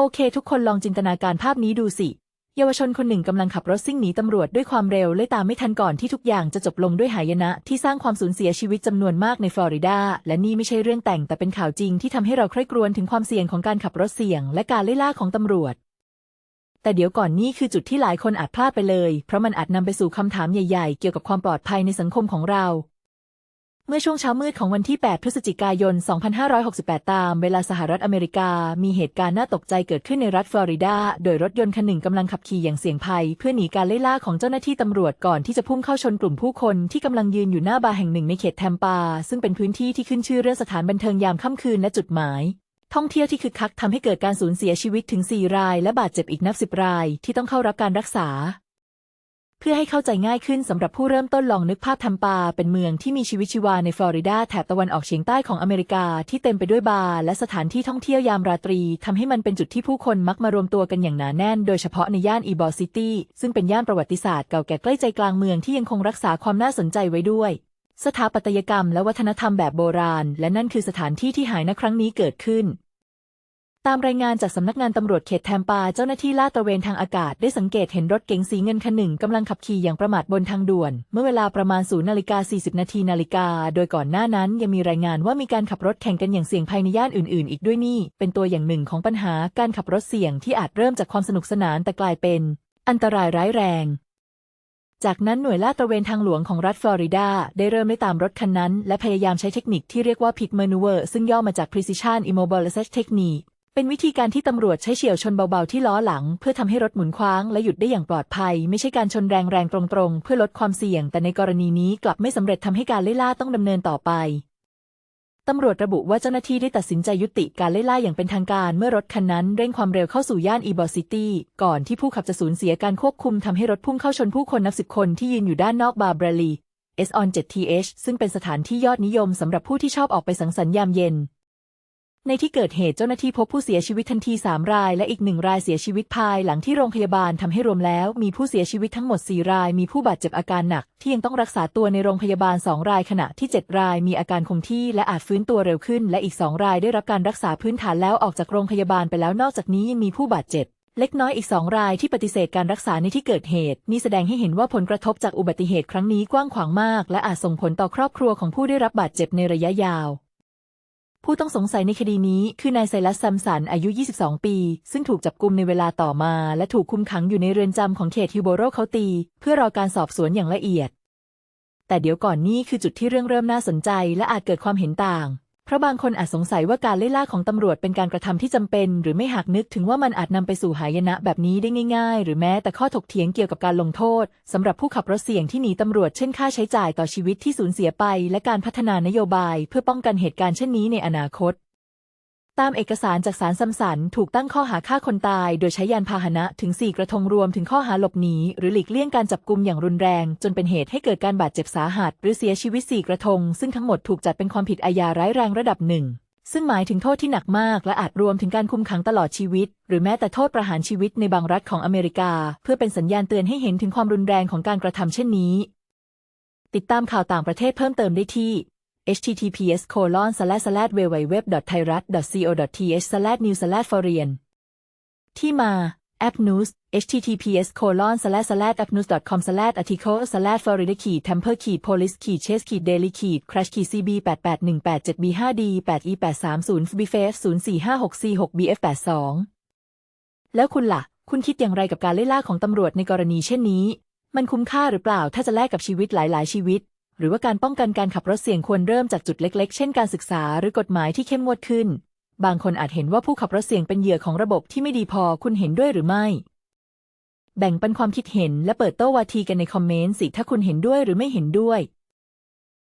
โอเค ทุกคนลองจินตนาการภาพนี้ดูสิ เยาวชนคนหนึ่งกำลังขับรถซิ่งหนีตำรวจด้วยความเร็วเลยตามไม่ทันก่อนที่ทุกอย่างจะจบลงด้วยหายนะ ที่สร้างความสูญเสียชีวิตจำนวนมากในฟลอริดา และนี่ไม่ใช่เรื่องแต่งแต่เป็นข่าวจริงที่ทำให้เราใคร่ครวญถึงความเสี่ยงของการขับรถเสี่ยง และการไล่ล่าของตำรวจ แต่เดี๋ยวก่อนนี่คือจุดที่หลายคนอาจพลาดไปเลย เพราะมันอาจนำไปสู่คำถามใหญ่ ๆ เกี่ยวกับความปลอดภัยในสังคมของเรา เมื่อช่วงเช้ามืดของวันที่ 8 พฤศจิกายน 2568 ตามเวลาสหรัฐอเมริกา มีเหตุการณ์น่าตกใจเกิดขึ้นในรัฐฟลอริดา โดยรถยนต์คันหนึ่งกำลังขับขี่อย่างเสี่ยงภัย เพื่อหนีการไล่ล่าของเจ้าหน้าที่ตำรวจก่อนที่จะพุ่งเข้าชนกลุ่มผู้คนที่กำลังยืนอยู่หน้าบาร์แห่งหนึ่งในเขตแทมปา ซึ่งเป็นพื้นที่ที่ขึ้นชื่อเรื่องสถานบันเทิงยามค่ำคืนและจุดหมายท่องเที่ยวที่คึกคักทำให้เกิดการสูญเสียชีวิตถึง 4 ราย และบาดเจ็บอีกนับสิบราย ที่ต้องเข้ารับการรักษา เพื่อให้เข้าใจง่ายขึ้นสำหรับผู้เริ่มต้นลองนึกภาพทัมปา เป็นเมืองที่มีชีวิตชีวาในฟลอริดาแถบตะวันออกเฉียงใต้ของอเมริกาที่เต็มไปด้วยบาร์และสถานที่ท่องเที่ยวยามราตรีทำให้มันเป็นจุดที่ผู้คนมักมารวมตัวกันอย่างหนาแน่น โดยเฉพาะในย่านอีบอซิตี้ซึ่งเป็นย่านประวัติศาสตร์เก่าแก่ใกล้ใจกลางเมืองที่ยังคงรักษาความน่าสนใจไว้ด้วย สถาปัตยกรรมและวัฒนธรรมแบบโบราณ และนั่นคือสถานที่ที่หายนะครั้งนี้เกิดขึ้น ตามรายงานจากสำนักงานตำรวจเขตแทมปา เจ้าหน้าที่ลาดตระเวนทางอากาศได้สังเกตเห็นรถเก๋งสีเงินคันหนึ่งกำลังขับขี่อย่างประมาทบนทางด่วน เมื่อเวลาประมาณ0นาฬิกา40 นาทีนาฬิกา โดยก่อนหน้านั้นยังมีรายงานว่ามีการขับรถแข่งกันอย่างเสี่ยงภัยในย่านอื่นๆ อีกด้วยนี่ เป็นตัวอย่างหนึ่งของปัญหาการขับรถเสี่ยงที่อาจเริ่มจากความสนุกสนานแต่กลายเป็น อันตรายร้ายแรงจากนั้นหน่วยลาดตระเวนทางหลวงของรัฐฟลอริดา ได้เริ่มไล่ตามรถคันนั้น และพยายามใช้เทคนิคที่เรียกว่า pit maneuver ซึ่งย่อมาจาก precision immobilization technique เป็นวิธีการที่ตำรวจใช้เฉี่ยวชนเบาๆที่ล้อหลัง เพื่อทำให้รถหมุนคว้างและหยุดได้อย่างปลอดภัย ไม่ใช่การชนแรงๆตรงๆ เพื่อลดความเสี่ยง แต่ในกรณีนี้กลับไม่สำเร็จทำให้การไล่ล่าต้องดำเนินต่อไปตำรวจระบุว่าเจ้าหน้าที่ได้ตัดสินใจยุติการไล่ล่าอย่างเป็นทางการเมื่อรถคันนั้นเร่งความเร็วเข้าสู่ย่านอีบอซิตี้ก่อนที่ผู้ขับจะสูญเสียการควบคุมทำให้รถพุ่งเข้าชนผู้คนนับสิบคนที่ยืนอยู่ด้านนอกบาร์เบรลี S on 7th ซึ่งเป็นสถานที่ยอดนิยมสำหรับผู้ที่ชอบออกไปสังสรรค์ยามเย็น ในที่เกิดเหตุเจ้าหน้าที่พบผู้เสียชีวิตทันที 3 ราย และอีกหนึ่งรายเสียชีวิตภายหลังที่โรงพยาบาลทำให้รวมแล้ว มีผู้เสียชีวิตทั้งหมด 4 ราย มีผู้บาดเจ็บอาการหนัก ที่ยังต้องรักษาตัวในโรงพยาบาล 2 รายขณะที่ 7 ราย มีอาการคงที่และอาจฟื้นตัวเร็วขึ้น และอีก 2 รายได้รับการรักษาพื้นฐานแล้วออกจากโรงพยาบาลไปแล้วนอกจากนี้ยังมีผู้บาดเจ็บเล็กน้อยอีกสองรายที่ปฏิเสธการรักษาในที่เกิดเหตุ นี่แสดงให้เห็นว่าผลกระทบจากอุบัติเหตุครั้งนี้กว้างขวางมาก และอาจส่งผลต่อครอบครัวของผู้ได้รับบาดเจ็บในระยะยาว ผู้ต้องสงสัยในคดีนี้คือนายไซรัสซัมสันอายุ 22 ปี ซึ่งถูกจับกุมในเวลาต่อมา และถูกคุมขังอยู่ในเรือนจำของเขตฮิวโบโรเคาตี เพื่อรอการสอบสวนอย่างละเอียด แต่เดี๋ยวก่อนนี้คือจุดที่เรื่องเริ่มน่าสนใจและอาจเกิดความเห็นต่าง เพราะบางคนอาจสงสัยว่าการไล่ล่าของตำรวจเป็นการกระทำที่จำเป็น หรือไม่หากนึกถึงว่ามันอาจนำไปสู่หายนะแบบนี้ได้ง่าย ๆ หรือแม้แต่ข้อถกเถียงเกี่ยวกับการลงโทษสำหรับผู้ขับรถเสี่ยงที่หนีตำรวจเช่นค่าใช้จ่ายต่อชีวิตที่สูญเสียไป และการพัฒนานโยบาย เพื่อป้องกันเหตุการณ์เช่นนี้ในอนาคต ตามเอกสารจากศาลซัมสันถูกตั้งข้อหาฆ่าคนตาย โดยใช้ยานพาหนะถึง 4 กระทงรวมถึงข้อหาหลบหนีหรือหลีกเลี่ยงการจับกุมอย่างรุนแรง จนเป็นเหตุให้เกิดการบาดเจ็บสาหัส หรือเสียชีวิต 4 กระทง ซึ่งทั้งหมดถูกจัดเป็นความผิดอาญาร้ายแรงระดับหนึ่งซึ่งหมายถึงโทษที่หนักมาก และอาจรวมถึงการคุมขังตลอดชีวิต หรือแม้แต่โทษประหารชีวิตในบางรัฐของอเมริกา เพื่อเป็นสัญญาณเตือนให้เห็นถึงความรุนแรงของการกระทำเช่นนี้ ติดตามข่าวต่างประเทศเพิ่มเติมได้ที่ https colon slash slash www thairat co th slash new slash foreign ที่มา app news https colon slash slash appnews com slash article slash florida ขีด tamper ขีด police ขีด chase ขีด daily ขีด crash ขีด cb 88187 b 5 d 8 e 830 bf 0456 c 6 bf 82แล้วคุณล่ะ คุณคิดอย่างไรกับการไล่ล่าของตำรวจในกรณีเช่นนี้ มันคุ้มค่าหรือเปล่าถ้าจะแลกกับชีวิตหลาย ๆ ชีวิต หรือว่าการป้องกันการขับรถเสี่ยงควรเริ่มจากจุดเล็ก ๆ เช่นการศึกษาหรือกฎหมายที่เข้มงวดขึ้น บางคนอาจเห็นว่าผู้ขับรถเสี่ยงเป็นเหยื่อของระบบที่ไม่ดีพอคุณเห็นด้วยหรือไม่ แบ่งปันความคิดเห็นและเปิดโต้วาทีกันในคอมเมนต์สิถ้าคุณเห็นด้วยหรือไม่เห็นด้วย